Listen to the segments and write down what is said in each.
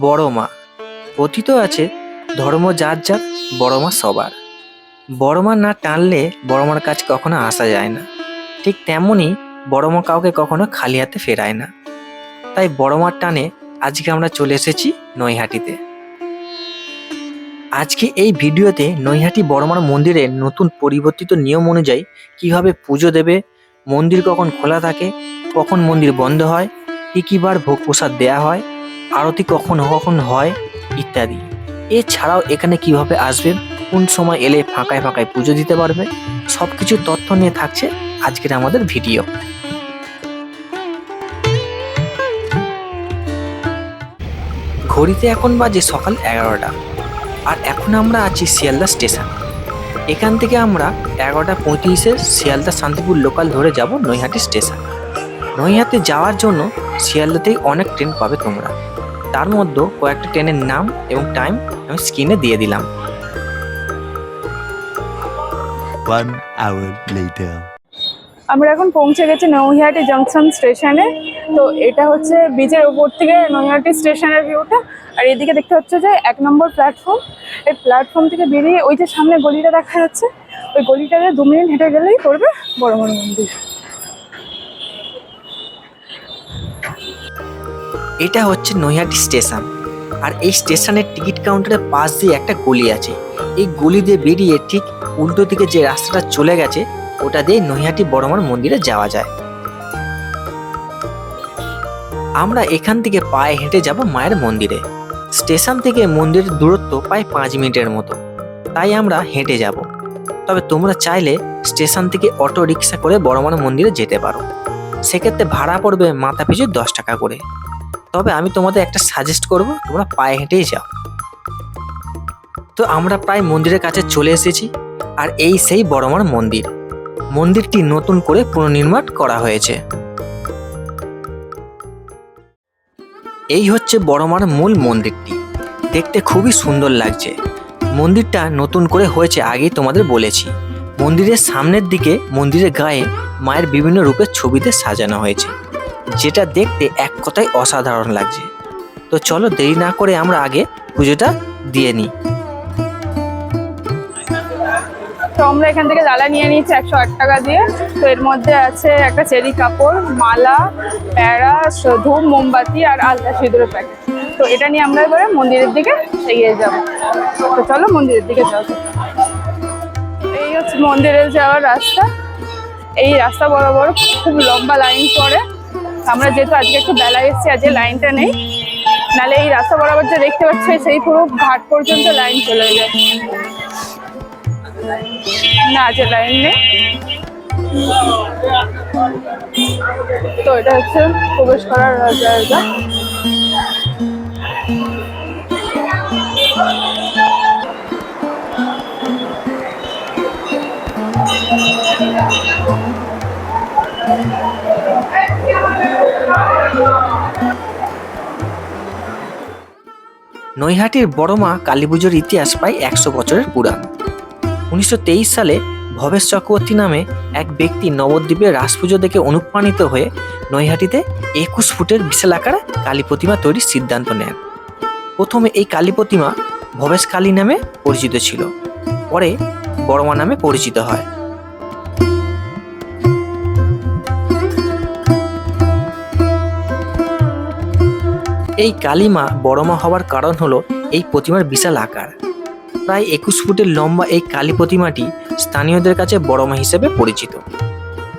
বড় মা। কথিত আছে, ধর্ম যার যার, বড় মা সবার। বড় মা না টানলে বড় মার কাছে কখনো আসা যায় না। ঠিক তেমনই বড় মা কাউকে কখনো খালি হাতে ফেরায় না। তাই বড় মার টানে আজকে আমরা চলে এসেছি নৈহাটিতে। আজকে এই ভিডিওতে নৈহাটি বড়মার মন্দিরের নতুন পরিবর্তিত নিয়ম অনুযায়ী কীভাবে পুজো দেবে, মন্দির কখন খোলা থাকে, কখন মন্দির বন্ধ হয়, কি কি বার ভোগ প্রসাদ দেওয়া হয় আরতি কখন কখন হয় ইত্যাদি। এছাড়াও এখানে কীভাবে আসবেন কোন সময় এলে ফাঁকায় ফাঁকায় পুজো দিতে পারবে সব কিছু তথ্য নিয়ে থাকছে আজকের আমাদের ভিডিও। ঘড়িতে এখন বাজে সকাল এগারোটা, আর এখন আমরা আছি শিয়ালদা স্টেশন। এখান থেকে আমরা এগারোটা পঁয়ত্রিশে শিয়ালদা শান্তিপুর লোকাল ধরে যাব নৈহাটি স্টেশন। নৈহাটি যাওয়ার জন্য শিয়ালদাতেই অনেক ট্রেন পাবে তোমরা। তার মধ্যে কয়েকটা ট্রেনের নাম এবং টাইম আমি স্ক্রিনে দিয়ে দিলাম। One hour later. আমরা এখন পৌঁছে গেছি নৈহাটি জংশন স্টেশনে তো এটা হচ্ছে ব্রিজের ওপর থেকে নৈহাটি স্টেশনের ভিউটা আর এদিকে দেখতে হচ্ছে যে এক নম্বর প্ল্যাটফর্ম এই প্ল্যাটফর্ম থেকে বেরিয়ে ওই যে সামনে গলিটা দেখা যাচ্ছে ওই গলিটাতে দু মিনিট হেঁটে গেলেই পড়বে বড় বড় মন্দির এটা হচ্ছে নৈহাটি স্টেশন। আর এই স্টেশনের টিকিট কাউন্টারের পাশ দিয়ে একটা গলি আছে। এই গলি দিয়ে বেরিয়ে ঠিক উল্টো দিকে যে রাস্তাটা চলে গেছে, ওটা দিয়ে নৈহাটি বড়মার মন্দিরে যাওয়া যায়। আমরা এখান থেকে পায়ে হেঁটে যাব মায়ের মন্দিরে। স্টেশন থেকে মন্দিরের দূরত্ব প্রায় পাঁচ মিনিটের মতো। তাই আমরা হেঁটে যাব। তবে তোমরা চাইলে স্টেশন থেকে অটো রিক্সা করে বড়মার মন্দিরে যেতে পারো। সেক্ষেত্রে ভাড়া পড়বে মাথা পিছু দশ টাকা করে। তবে আমি তোমাদের একটা সাজেস্ট করব, তোমরা পায়ে হেঁটেই যাও। তো আমরা প্রায় মন্দিরের কাছে চলে এসেছি, আর এই সেই বড়মার মন্দির। মন্দিরটি নতুন করে পুনর্নির্মাণ করা হয়েছে। এই হচ্ছে বড়মার মূল মন্দিরটি। দেখতে খুবই সুন্দর লাগছে। মন্দিরটা নতুন করে হয়েছে আগেই তোমাদের বলেছি। মন্দিরের সামনের দিকে মন্দিরের গায়ে মায়ের বিভিন্ন রূপের ছবিতে সাজানো হয়েছে। যেটা দেখতে এক কথায় অসাধারণ লাগছে। তো চলো দেরি না করে আমরা আগে পুজোটা দিয়ে নিই। তো আমরা এখান থেকে ডালা নিয়ে নিয়েছি একশো আট টাকা দিয়ে। তো এর মধ্যে আছে একটা চেরি কাপড়, মালা, প্যারা ধূপ মোমবাতি আর আলতা সিঁদুরের প্যাকেট। তো এটা নিয়ে আমরা এবারে মন্দিরের দিকে এগিয়ে যাব। তো চলো মন্দিরের দিকে যাও এই হচ্ছে মন্দিরে যাওয়ার রাস্তা। এই রাস্তা বরাবর খুব লম্বা লাইন পড়ে। আমরা যেহেতু আজকে একটু বেলায় এসেছি, আজকে লাইনটা নেই। নাহলে এই রাস্তা বরাবর যে দেখতে পাচ্ছি, সেই পুরো ঘাট পর্যন্ত লাইন চলে যায়। না আছে লাইন নেই। তো এটা হচ্ছে প্রবেশ করার জায়গা। নৈহাটির বড়মা কালী পুজোর ইতিহাস প্রায় একশো বছরের পুরাণ। উনিশশো তেইশ সালে ভবেশ চক্রবর্তী নামে এক ব্যক্তি নবদ্বীপে রাস পুজো দেখে অনুপ্রাণিত হয়ে নৈহাটিতে একুশ ফুটের বিশাল আকার কালী প্রতিমা তৈরির সিদ্ধান্ত নেন। প্রথমে এই কালী প্রতিমা ভবেশ কালী নামে পরিচিত ছিল। পরে বড়মা নামে পরিচিত হয়। এই কালীমা বড়মা হওয়ার কারণ হলো এই প্রতিমার বিশাল আকার। প্রায় একুশ ফুটের লম্বা এই কালী প্রতিমাটি স্থানীয়দের কাছে বড়মা হিসেবে পরিচিত।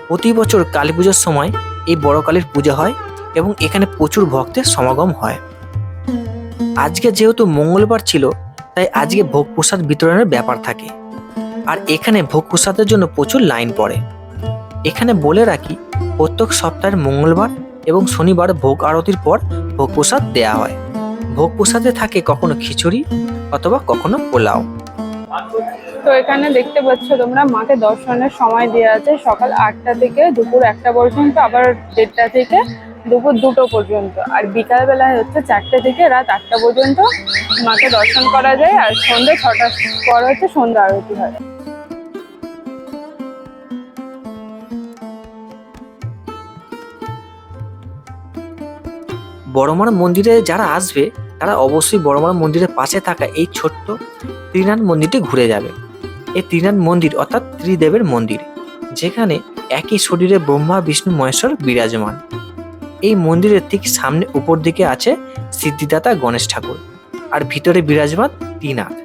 প্রতি বছর কালী পুজোর সময় এই বড় কালীর পূজা হয় এবং এখানে প্রচুর ভক্তের সমাগম হয়। আজকে যেহেতু মঙ্গলবার ছিল, তাই আজকে ভোগ প্রসাদ বিতরণের ব্যাপার থাকে। আর এখানে ভোগ প্রসাদের জন্য প্রচুর লাইন পড়ে। এখানে বলে রাখি, প্রত্যেক সপ্তাহের মঙ্গলবার এবং শনিবার ভোগ আরতির পর ভোগ প্রসাদ দেওয়া হয়। ভোগ প্রসাদে থাকে কখনো খিচুড়ি অথবা কখনো পোলাও। তো এখানে দেখতে পাচ্ছ তোমরা মাকে দর্শনের সময় দেওয়া আছে সকাল আটটা থেকে দুপুর একটা পর্যন্ত, আবার দেড়টা থেকে দুপুর দুটো পর্যন্ত। আর বিকালবেলায় হচ্ছে চারটে থেকে রাত আটটা পর্যন্ত মাকে দর্শন করা যায়, আর সন্ধ্যে ছটার পর হচ্ছে সন্ধ্যা আরতি হয়। বড়মার মন্দিরে যারা আসবে, তারা অবশ্যই বড়মার মন্দিরের পাশে থাকা এই ছোট্ট ত্রিনাথ মন্দিরটি ঘুরে যাবে। এই ত্রিনাথ মন্দির অর্থাৎ ত্রিদেবের মন্দির, যেখানে একই শরীরে ব্রহ্মা, বিষ্ণু, মহেশ্বর বিরাজমান। এই মন্দিরের ঠিক সামনে উপর দিকে আছে সিদ্ধিদাতা গণেশ ঠাকুর, আর ভিতরে বিরাজমান ত্রিনাথ।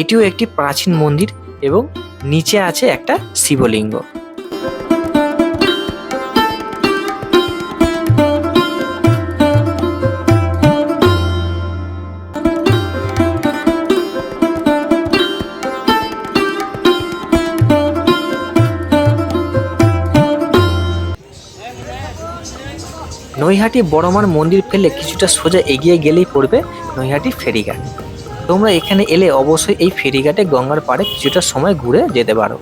এটিও একটি প্রাচীন মন্দির এবং নিচে আছে একটা শিবলিঙ্গ। নৈহাটি বড়মার মন্দির ফেলে কিছুটা সোজা এগিয়ে গেলেই পড়বে নৈহাটি ফেরিঘাট। তোমরা এখানে এলে অবশ্যই এই ফেরিঘাটে গঙ্গার পাড়ে কিছুটা সময় ঘুরে যেতে পারো।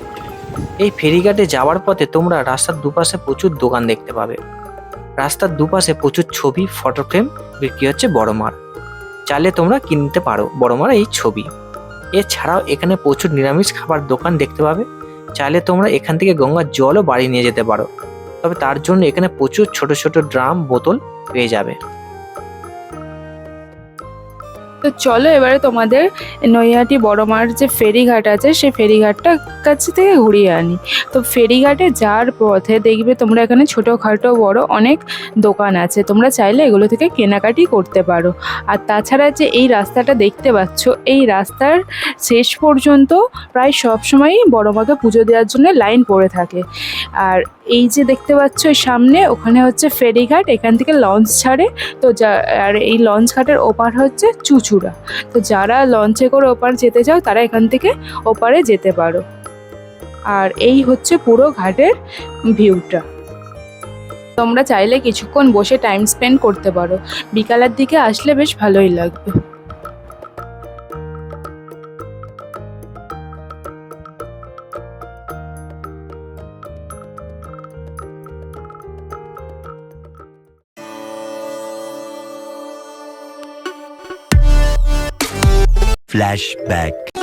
এই ফেরিঘাটে যাওয়ার পথে তোমরা রাস্তার দুপাশে প্রচুর দোকান দেখতে পাবে। রাস্তার দুপাশে প্রচুর ছবি, ফটো ফ্রেম বিক্রি হচ্ছে বড়মার। চাইলে তোমরা কিনতে পারো বড়মার এই ছবি। এছাড়াও এখানে প্রচুর নিরামিষ খাবার দোকান দেখতে পাবে। চাইলে তোমরা এখান থেকে গঙ্গার জলও বাড়ি নিয়ে যেতে পারো। তবে তার জন্য এখানে প্রচুর ছোট ছোট ড্রাম বোতল পেয়ে যাবে। তো চলো এবারে তোমাদের নৈহাটি বড়মার যে ফেরিঘাট আছে, সেই ফেরিঘাটটা কাছে থেকে ঘুরিয়ে আনি। তো ফেরিঘাটে যাওয়ার পথে দেখবে তোমরা এখানে ছোটোখাটো বড় অনেক দোকান আছে। তোমরা চাইলে এগুলো থেকে কেনাকাটি করতে পারো। আর তাছাড়া যে এই রাস্তাটা দেখতে পাচ্ছ, এই রাস্তার শেষ পর্যন্ত প্রায় সব সময়ই বড়মাকে পুজো দেওয়ার জন্য লাইন পড়ে থাকে। আর এই যে দেখতে পাচ্ছ সামনে ওখানে হচ্ছে ফেরিঘাট, এখান থেকে লঞ্চ ছাড়ে। তো যা, আর এই লঞ্চ ঘাটের ওপার হচ্ছে চুচুড়া। তো যারা লঞ্চে করে ওপার যেতে চাও, তারা এখান থেকে ওপারে যেতে পারো। আর এই হচ্ছে পুরো ঘাটের ভিউটা। তোমরা চাইলে কিছুক্ষণ বসে টাইম স্পেন্ড করতে পারো। বিকালের দিকে আসলে বেশ ভালোই লাগবে। Flashback.